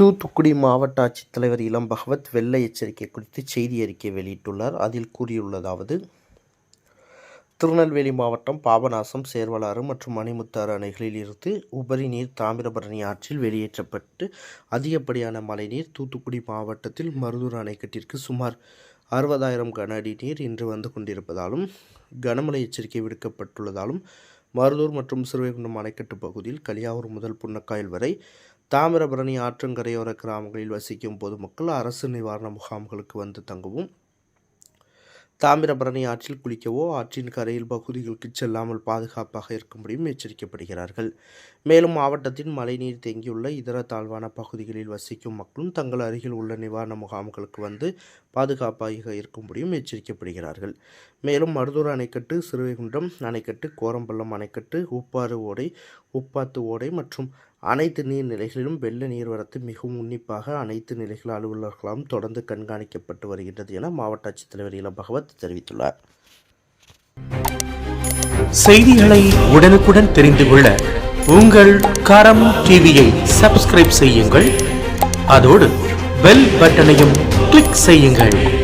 தூத்துக்குடி மாவட்ட ஆட்சித்தலைவர் இளம் பகவத் வெள்ள எச்சரிக்கை குறித்து செய்தி அறிக்கை வெளியிட்டுள்ளார். அதில் கூறியுள்ளதாவது திருநெல்வேலி மாவட்டம் பாபநாசம் சேர்வலாறு மற்றும் மணிமுத்தாறு அணைகளில் இருந்து உபரி நீர் தாமிரபரணி ஆற்றில் வெளியேற்றப்பட்டு அதிகப்படியான மழைநீர் தூத்துக்குடி மாவட்டத்தில் மருதூர் அணைக்கட்டிற்கு சுமார் அறுபதாயிரம் கன அடி நீர் இன்று வந்து கொண்டிருப்பதாலும் கனமழை எச்சரிக்கை விடுக்கப்பட்டுள்ளதாலும் மருதூர் மற்றும் சிறுவைகுண்டம் அணைக்கட்டு பகுதியில் கலியாவூர் முதல் புன்னக்காயல் வரை தாமிரபரணி ஆற்றங்கரையோர கிராமங்களில் வசிக்கும் பொதுமக்கள் அரசு நிவாரண முகாம்களுக்கு வந்து தங்கவும். தாமிரபரணி ஆற்றில் குளிக்கவோ ஆற்றின் கரையில் பகுதிகளுக்கு செல்லாமல் பாதுகாப்பாக இருக்கும்படியும் எச்சரிக்கப்படுகிறார்கள். மேலும் மாவட்டத்தின் மழைநீர் தேங்கியுள்ள இதர தாழ்வான பகுதிகளில் வசிக்கும் மக்களும் தங்கள் அருகில் உள்ள நிவாரண முகாம்களுக்கு வந்து பாதுகாப்பாக இருக்கும்படியும் எச்சரிக்கப்படுகிறார்கள். மேலும் மருதூர் அணைக்கட்டு சிறுவைகுண்டம் அணைக்கட்டு கோரம்பள்ளம் அணைக்கட்டு உப்பாறு ஓடை உப்பாத்து ஓடை மற்றும் அனைத்து நீர்நிலைகளிலும் வெள்ள நீர்வரத்து மிகவும் உன்னிப்பாக அனைத்து நிலைகள் அலுவலர்களாலும் தொடர்ந்து கண்காணிக்கப்பட்டு வருகின்றது என மாவட்ட ஆட்சித்தலைவர் இளம் பகவத் தெரிவித்துள்ளார். செய்திகளை உடனுக்குடன் தெரிந்து கொள்ள உங்கள் கரம் டிவியை சப்ஸ்கிரைப் செய்யுங்கள். அதோடு பெல் பட்டனையும் கிளிக் செய்யுங்கள்.